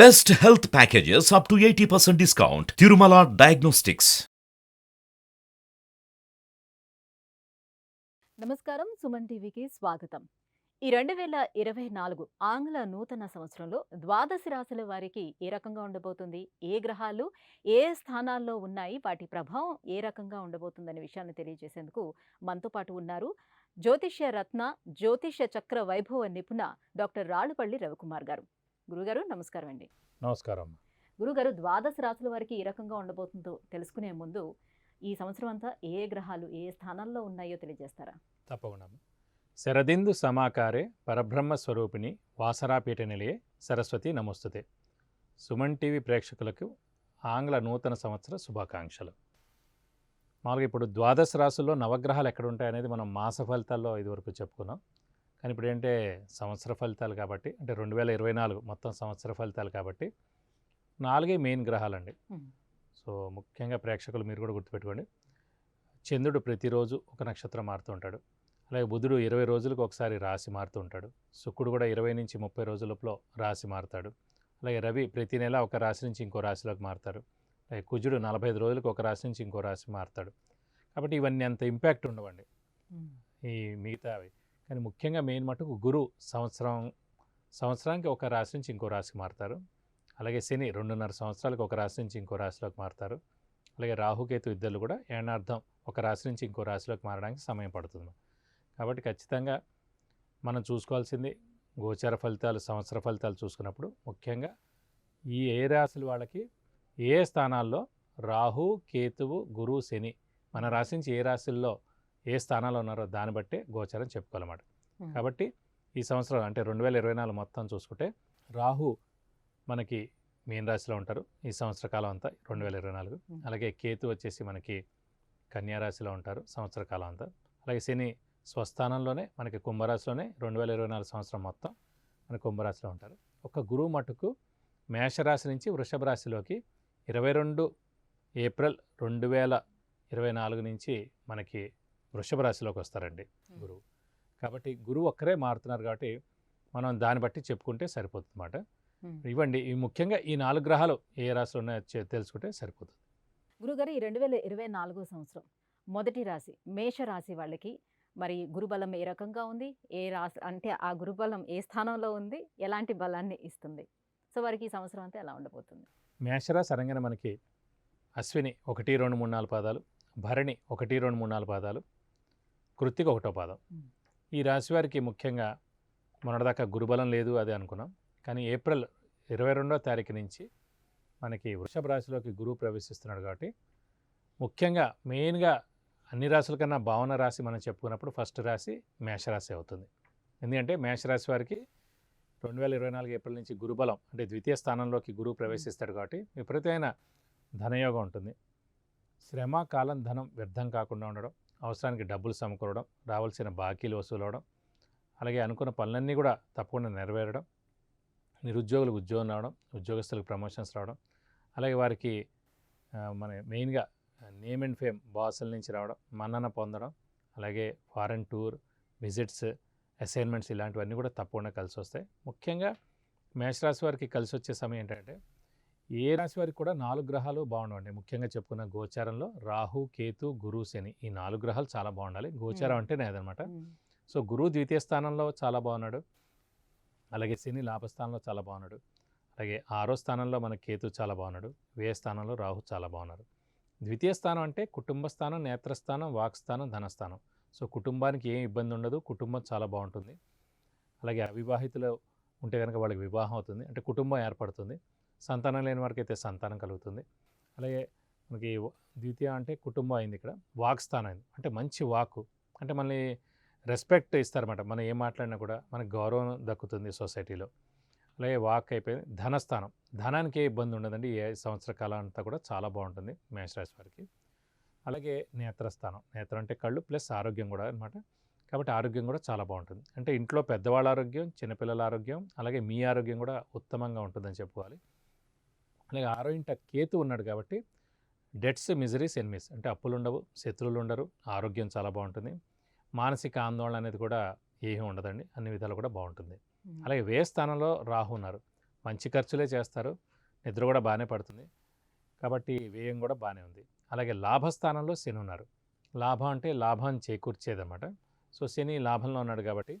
Best health packages up to eighty percent discount Tirumala diagnostics నమస్కారం సుమన్ టీవీకి స్వాగతం. ఈ రెండు వేల ఇరవై నాలుగు ఆంగ్ల నూతన సంవత్సరంలో ద్వాదశ రాశుల వారికి ఏ రకంగా ఉండబోతుంది? ఏ గ్రహాలు ఏ స్థానాల్లో ఉన్నాయి? వాటి ప్రభావం ఏ రకంగా ఉండబోతుందనే విషయాన్ని తెలియజేసేందుకు మనతో పాటు ఉన్నారు జ్యోతిష్య రత్న జ్యోతిష్య చక్ర వైభవ నిపుణ డాక్టర్ రాళ్ళుపల్లి రవికుమార్ గారు. గురుగారు నమస్కారం అండి నమస్కారం. గురుగారు ద్వాదశ రాశుల వారికి ఏ రకంగా ఉండబోతుందో తెలుసుకునే ముందు ఈ సంవత్సరం అంతా ఏ గ్రహాలు ఏ స్థానాల్లో ఉన్నాయో తెలియజేస్తారా? తప్పకుండా. శరదిందు సమాకారే పరబ్రహ్మ స్వరూపిణి వాసరాపీఠ నిలయే సరస్వతి నమస్తుతే. సుమన్ టీవీ ప్రేక్షకులకు ఆంగ్ల నూతన సంవత్సర శుభాకాంక్షలు. మామూలుగా ఇప్పుడు ద్వాదశ రాశుల్లో నవగ్రహాలు ఎక్కడ ఉంటాయనేది మనం మాస ఫలితాల్లో ఇదివరకు చెప్పుకున్నాం. కానీ ఇప్పుడు ఏంటంటే సంవత్సర ఫలితాలు కాబట్టి అంటే రెండు వేల ఇరవై నాలుగు మొత్తం సంవత్సర ఫలితాలు కాబట్టి నాలుగే మెయిన్ గ్రహాలండి. సో ముఖ్యంగా ప్రేక్షకులు మీరు కూడా గుర్తుపెట్టుకోండి. చంద్రుడు ప్రతిరోజు ఒక నక్షత్రం మారుతూ ఉంటాడు. అలాగే బుధుడు ఇరవై రోజులకు ఒకసారి రాశి మారుతూ ఉంటాడు. శుక్రుడు కూడా ఇరవై నుంచి ముప్పై రోజుల లోపల రాశి మారుతాడు. అలాగే రవి ప్రతి నెల ఒక రాశి నుంచి ఇంకో రాశిలోకి మారుతారు అలాగే కుజుడు నలభై ఐదు రోజులకు ఒక రాశి నుంచి ఇంకో రాశి మారుతాడు. కాబట్టి ఇవన్నీ అంత ఇంపాక్ట్ ఉండవండి. ఈ మిగతావి. కానీ ముఖ్యంగా మెయిన్ మటుకు గురు సంవత్సరం సంవత్సరానికి ఒక రాశి నుంచి ఇంకో రాశికి మారుతారు. అలాగే శని రెండున్నర సంవత్సరాలకు ఒక రాశి నుంచి ఇంకో రాశిలోకి మారుతారు. అలాగే రాహుకేతు ఇద్దరు కూడా ఏనార్థం ఒక రాశి నుంచి ఇంకో రాశిలోకి మారడానికి సమయం పడుతుంది. కాబట్టి ఖచ్చితంగా మనం చూసుకోవాల్సింది గోచర ఫలితాలు సంవత్సర ఫలితాలు చూసుకున్నప్పుడు ముఖ్యంగా ఈ ఏ రాశుల వాళ్ళకి ఏ స్థానాల్లో రాహు కేతువు గురు శని మన రాశి నుంచి ఏ రాశుల్లో ఏ స్థానాల్లో ఉన్నారో దాన్ని బట్టే గోచారం చెప్పుకోవాలన్నమాట. కాబట్టి ఈ సంవత్సరం అంటే రెండు వేల ఇరవై నాలుగు మొత్తం చూసుకుంటే రాహు మనకి మీన రాశిలో ఉంటారు. ఈ సంవత్సర కాలం అంతా రెండు వేల ఇరవై నాలుగు. అలాగే కేతు వచ్చేసి మనకి కన్యా రాశిలో ఉంటారు సంవత్సర కాలం అంతా. అలాగే శని స్వస్థానంలోనే మనకి కుంభరాశిలోనే రెండు వేల ఇరవై నాలుగు సంవత్సరం మొత్తం మన కుంభరాశిలో ఉంటారు. ఒక గురువు మటుకు మేషరాశి నుంచి వృషభ రాశిలోకి ఇరవై రెండు ఏప్రిల్ రెండు వేల ఇరవై నాలుగు నుంచి మనకి వృషభ రాశిలోకి వస్తారండి గురువు. కాబట్టి గురువు ఒక్కరే మారుతున్నారు కాబట్టి మనం దాన్ని బట్టి చెప్పుకుంటే సరిపోతుంది అన్నమాట Hmm. ఇవ్వండి ఈ ముఖ్యంగా ఈ నాలుగు గ్రహాలు ఏ రాశిలో ఉన్నాయో తెలుసుకుంటే సరిపోతుంది. గురుగారు ఈ రెండు వేల ఇరవై నాలుగో సంవత్సరం మొదటి రాశి మేష రాశి వాళ్ళకి మరి గురుబలం ఏ రకంగా ఉంది? ఏ రాశి అంటే ఆ గురుబలం ఏ స్థానంలో ఉంది? ఎలాంటి బలాన్ని ఇస్తుంది? సో వారికి ఈ సంవత్సరం అంతా ఎలా ఉండబోతుంది? మేషరాశి అనగానే మనకి అశ్విని ఒకటి రెండు మూడు నాలుగు పాదాలు భరణి ఒకటి రెండు మూడు నాలుగు పాదాలు కృత్తిక ఒకటో పాదం. ఈ రాశి వారికి ముఖ్యంగా మొన్నటిదాకా గురుబలం లేదు అదే అనుకున్నాం. కానీ ఏప్రిల్ ఇరవై రెండో తారీఖు నుంచి మనకి వృషభ రాశిలోకి గురువు ప్రవేశిస్తున్నాడు కాబట్టి ముఖ్యంగా మెయిన్గా అన్ని రాశుల కన్నా భావన రాశి మనం చెప్పుకున్నప్పుడు ఫస్ట్ రాశి మేషరాశి అవుతుంది. ఎందుకంటే మేషరాశి వారికి రెండు వేల ఇరవై నాలుగు ఏప్రిల్ నుంచి గురుబలం అంటే ద్వితీయ స్థానంలోకి గురువు ప్రవేశిస్తాడు కాబట్టి విపరీతమైన ధనయోగం ఉంటుంది. శ్రమ కాలం ధనం వ్యర్థం కాకుండా ఉండడం అవసరానికి డబ్బులు సమకూరడం రావాల్సిన బాకీలు వసూలు అవడం అలాగే అనుకున్న పనులన్నీ కూడా తప్పకుండా నెరవేరడం నిరుద్యోగులకు ఉద్యోగం రావడం ఉద్యోగస్తులకు ప్రమోషన్స్ రావడం అలాగే వారికి మన మెయిన్గా నేమ్ అండ్ ఫేమ్ బాసుల నుంచి రావడం మన్నన పొందడం అలాగే ఫారెన్ టూర్ విజిట్స్ అసైన్మెంట్స్ ఇలాంటివన్నీ కూడా తప్పకుండా కలిసి వస్తాయి ముఖ్యంగా మేషరాశి వారికి కలిసి వచ్చే సమయం ఏంటంటే ఏ రాశి వారికి కూడా నాలుగు గ్రహాలు బాగుండండి ముఖ్యంగా చెప్పుకున్న గోచారంలో రాహు కేతు గురు శని ఈ నాలుగు గ్రహాలు చాలా బాగుండాలి. గోచారం. అంటేనే అదనమాట. సో గురువు ద్వితీయ స్థానంలో చాలా బాగున్నాడు. అలాగే శని లాభస్థానంలో చాలా బాగున్నాడు. అలాగే ఆరో స్థానంలో మన కేతు చాలా బాగున్నాడు. వ్యయ స్థానంలో రాహు చాలా బాగున్నారు. ద్వితీయ స్థానం అంటే కుటుంబ స్థానం నేత్రస్థానం వాక్స్థానం ధనస్థానం సో కుటుంబానికి ఏం ఇబ్బంది ఉండదు. కుటుంబం చాలా బాగుంటుంది. అలాగే అవివాహితులు ఉంటే కనుక వాళ్ళకి వివాహం అవుతుంది. అంటే కుటుంబం ఏర్పడుతుంది. సంతానం లేని వారికి అయితే సంతానం కలుగుతుంది. అలాగే మనకి ద్వితీయ అంటే కుటుంబం అయింది ఇక్కడ. వాక్ స్థానం అయింది. అంటే మంచి వాక్. అంటే మనల్ని రెస్పెక్ట్ ఇస్తారన్నమాట. మనం ఏం మాట్లాడినా కూడా మనకు గౌరవం దక్కుతుంది సొసైటీలో. అలాగే వాక్ అయిపోయింది. ధనస్థానం ధనానికి ఏ ఇబ్బంది ఉండదండి. ఏ సంవత్సర కాలం అంతా కూడా చాలా బాగుంటుంది మేషరాశి వారికి. అలాగే నేత్రస్థానం నేత్రం అంటే కళ్ళు ప్లస్ ఆరోగ్యం కూడా అనమాట కాబట్టి ఆరోగ్యం కూడా చాలా బాగుంటుంది. అంటే ఇంట్లో పెద్దవాళ్ళ ఆరోగ్యం చిన్నపిల్లల ఆరోగ్యం అలాగే మీ ఆరోగ్యం కూడా ఉత్తమంగా ఉంటుందని చెప్పుకోవాలి. అలాగే ఆరో ఇంట కేతు ఉన్నాడు కాబట్టి డెట్స్ మిజరీస్ ఎన్మిస్. అంటే అప్పులు ఉండవు శత్రువులు ఉండరు ఆరోగ్యం చాలా బాగుంటుంది. మానసిక ఆందోళన అనేది కూడా ఏమీ ఉండదండి అన్ని విధాలు కూడా బాగుంటుంది. అలాగే వ్యయ స్థానంలో రాహు ఉన్నారు. మంచి ఖర్చులే చేస్తారు నిద్ర కూడా బాగానే పడుతుంది. కాబట్టి వ్యయం కూడా బాగానే ఉంది. అలాగే లాభస్థానంలో శని ఉన్నారు. లాభం అంటే లాభాన్ని చేకూర్చేదన్నమాట. సో శని లాభంలో ఉన్నాడు కాబట్టి.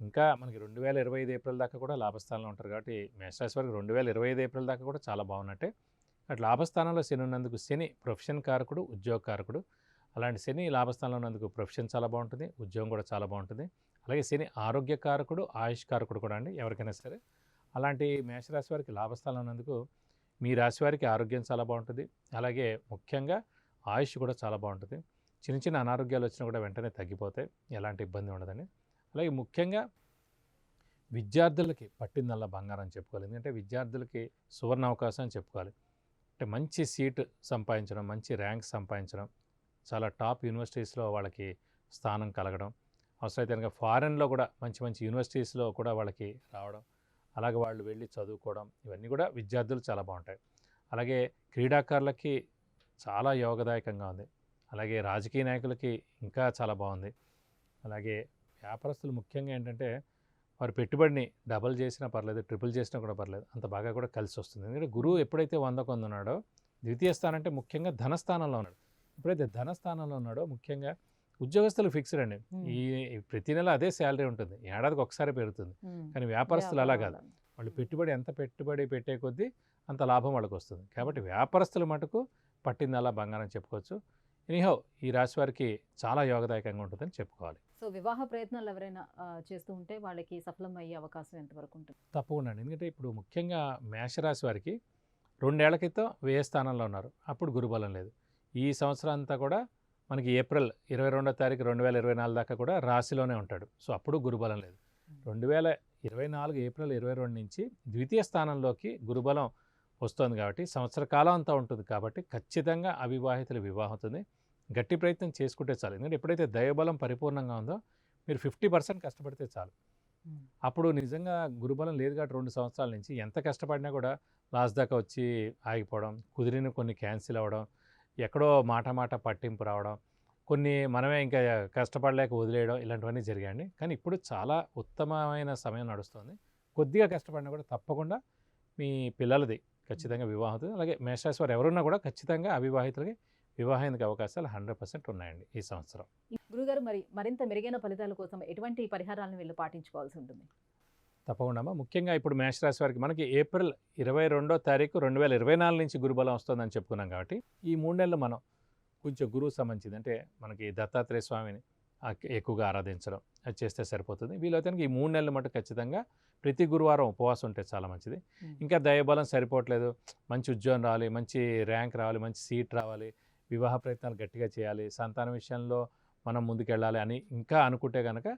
ఇంకా మనకి రెండు వేల ఇరవై ఐదు ఏప్రిల్ దాకా కూడా లాభస్థానంలో ఉంటారు కాబట్టి మేషరాశి వారికి రెండు వేల ఇరవై ఐదు ఏప్రిల్ దాకా కూడా చాలా బాగున్నట్టే. అటు లాభస్థానంలో శని ఉన్నందుకు శని ప్రొఫెషన్ కారకుడు ఉద్యోగ కారకుడు. అలాంటి శని లాభస్థానంలో ఉన్నందుకు ప్రొఫెషన్ చాలా బాగుంటుంది ఉద్యోగం కూడా చాలా బాగుంటుంది. అలాగే శని ఆరోగ్య కారకుడు ఆయుష్ కారకుడు కూడా అండి ఎవరికైనా సరే. అలాంటి మేషరాశి వారికి లాభస్థానంలో ఉన్నందుకు మీ రాశి వారికి ఆరోగ్యం చాలా బాగుంటుంది. అలాగే ముఖ్యంగా ఆయుష్ కూడా చాలా బాగుంటుంది. చిన్న చిన్న అనారోగ్యాలు వచ్చినా కూడా వెంటనే తగ్గిపోతాయి. ఎలాంటి ఇబ్బంది ఉండదని అలాగే ముఖ్యంగా విద్యార్థులకి పట్టిందల్లా బంగారం అని చెప్పుకోవాలి. ఎందుకంటే విద్యార్థులకి సువర్ణ అవకాశం అని చెప్పుకోవాలి. అంటే మంచి సీట్ సంపాదించడం మంచి ర్యాంక్ సంపాదించడం చాలా టాప్ యూనివర్సిటీస్లో వాళ్ళకి స్థానం కలగడం అవసరమైతే కనుక ఫారెన్లో కూడా మంచి మంచి యూనివర్సిటీస్లో కూడా వాళ్ళకి రావడం అలాగే వాళ్ళు వెళ్ళి చదువుకోవడం ఇవన్నీ కూడా విద్యార్థులు చాలా బాగుంటాయి. అలాగే క్రీడాకారులకి చాలా యోగదాయకంగా ఉంది. అలాగే రాజకీయ నాయకులకి ఇంకా చాలా బాగుంది. అలాగే వ్యాపారస్తులు ముఖ్యంగా ఏంటంటే వారి పెట్టుబడిని డబల్ చేసినా పర్లేదు ట్రిపుల్ చేసినా కూడా పర్లేదు అంత బాగా కూడా కలిసి వస్తుంది. ఎందుకంటే గురువు ఎప్పుడైతే వంద కొంద ఉన్నాడో ద్వితీయ స్థానం అంటే ముఖ్యంగా ధనస్థానంలో ఉన్నాడు. ఎప్పుడైతే ధనస్థానంలో ఉన్నాడో ముఖ్యంగా ఉద్యోగస్తులు ఫిక్స్డ్ అండి. ఈ ప్రతి నెల అదే శాలరీ ఉంటుంది. ఏడాదికి ఒకసారి పెరుగుతుంది. కానీ వ్యాపారస్తులు అలా కాదు. వాళ్ళు పెట్టుబడి ఎంత పెట్టుబడి పెట్టే కొద్దీ అంత లాభం వాళ్ళకి వస్తుంది. కాబట్టి వ్యాపారస్తుల మటుకు పట్టింది అలా బంగారం చెప్పుకోవచ్చు. ఎనీహో ఈ రాశి వారికి చాలా యోగదాయకంగా ఉంటుందని చెప్పుకోవాలి. సో వివాహ ప్రయత్నాలు ఎవరైనా చేస్తూ ఉంటే వాళ్ళకి సఫలం అయ్యే అవకాశం ఎంతవరకు ఉంటుంది? తప్పకుండా అండి. ఎందుకంటే ఇప్పుడు ముఖ్యంగా మేషరాశి వారికి రెండేళ్ళ క్రితం వ్యయ స్థానంలో ఉన్నారు. అప్పుడు గురుబలం లేదు. ఈ సంవత్సరం అంతా కూడా మనకి ఏప్రిల్ ఇరవై రెండో తారీఖు రెండు వేల ఇరవై నాలుగు దాకా కూడా రాశిలోనే ఉంటాడు. సో అప్పుడు గురుబలం లేదు. రెండు వేల ఇరవై నాలుగు ఏప్రిల్ ఇరవై రెండు నుంచి ద్వితీయ స్థానంలోకి గురుబలం వస్తుంది కాబట్టి సంవత్సర కాలం అంతా ఉంటుంది కాబట్టి ఖచ్చితంగా అవివాహితుల వివాహం అవుతుంది. గట్టి ప్రయత్నం చేసుకుంటే చాలు. ఎందుకంటే ఎప్పుడైతే దైవబలం పరిపూర్ణంగా ఉందో మీరు ఫిఫ్టీ పర్సెంట్ కష్టపడితే చాలు. అప్పుడు నిజంగా గురుబలం లేదు కాబట్టి రెండు సంవత్సరాల నుంచి ఎంత కష్టపడినా కూడా లాస్ట్ దాకా వచ్చి ఆగిపోవడం కుదిరిన కొన్ని క్యాన్సిల్ అవ్వడం ఎక్కడో మాట మాట పట్టింపు రావడం కొన్ని మనమే ఇంకా కష్టపడలేక వదిలేయడం ఇలాంటివన్నీ జరిగాయండి. కానీ ఇప్పుడు చాలా ఉత్తమమైన సమయం నడుస్తుంది. కొద్దిగా కష్టపడినా కూడా తప్పకుండా మీ పిల్లలది ఖచ్చితంగా వివాహం అలాగే మేషరాశి వారు ఎవరున్నా కూడా ఖచ్చితంగా అవివాహితులకి వివాహానికి అవకాశాలు హండ్రెడ్ పర్సెంట్ ఉన్నాయండి ఈ సంవత్సరం. గురుగారు మరి మరింత మెరుగైన ఫలితాల కోసం ఎటువంటి పరిహారాలను వీళ్ళు పాటించుకోవాల్సి ఉంటుంది? తప్పకుండా. ముఖ్యంగా ఇప్పుడు మేషరాశి వారికి మనకి ఏప్రిల్ ఇరవై రెండో తారీఖు రెండు వేల ఇరవై నాలుగు నుంచి గురుబలం వస్తుందని చెప్పుకున్నాం కాబట్టి ఈ మూడు నెలలు మనం కొంచెం గురువు సంబంధించింది. అంటే మనకి దత్తాత్రేయ స్వామిని ఎక్కువగా ఆరాధించడం అది చేస్తే సరిపోతుంది. వీలైతే ఈ మూడు నెలలు మటు ఖచ్చితంగా ప్రతి గురువారం ఉపవాసం ఉంటే చాలా మంచిది. ఇంకా దయబలం సరిపోవట్లేదు. మంచి ఉద్యోగం రావాలి మంచి ర్యాంక్ రావాలి మంచి సీట్ రావాలి. వివాహ ప్రయత్నాలు గట్టిగా చేయాలి సంతాన విషయంలో మనం ముందుకెళ్ళాలి అని ఇంకా అనుకుంటే కనుక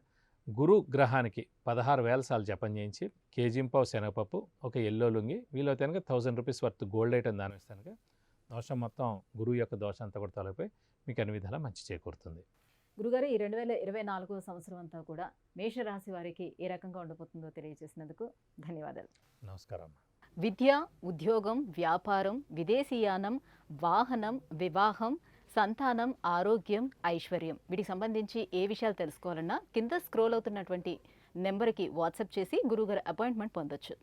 గురు గ్రహానికి పదహారు వేల సార్లు జపం చేయించి కేజీంపావు శనగపప్పు ఒక ఎల్లో లుంగి వీలైతే కనుక thousand rupees worth gold item దాని కనుక దోషం మొత్తం గురువు యొక్క దోషం అంతా కూడా తొలగిపోయి మీకు అన్ని విధాలా మంచి చేకూరుతుంది. గురుగారు ఈ రెండు వేల ఇరవై నాలుగో సంవత్సరం అంతా కూడా మేషరాశి వారికి ఏ రకంగా ఉండబోతుందో తెలియజేసినందుకు ధన్యవాదాలు. నమస్కారం విద్య ఉద్యోగం వ్యాపారం విదేశీయానం వాహనం వివాహం సంతానం ఆరోగ్యం ఐశ్వర్యం. వీటికి సంబంధించి ఏ విషయాలు తెలుసుకోవాలన్నా కింద స్క్రోల్ అవుతున్నటువంటి నెంబర్కి వాట్సాప్ చేసి గురువుగారి అపాయింట్మెంట్ పొందొచ్చు.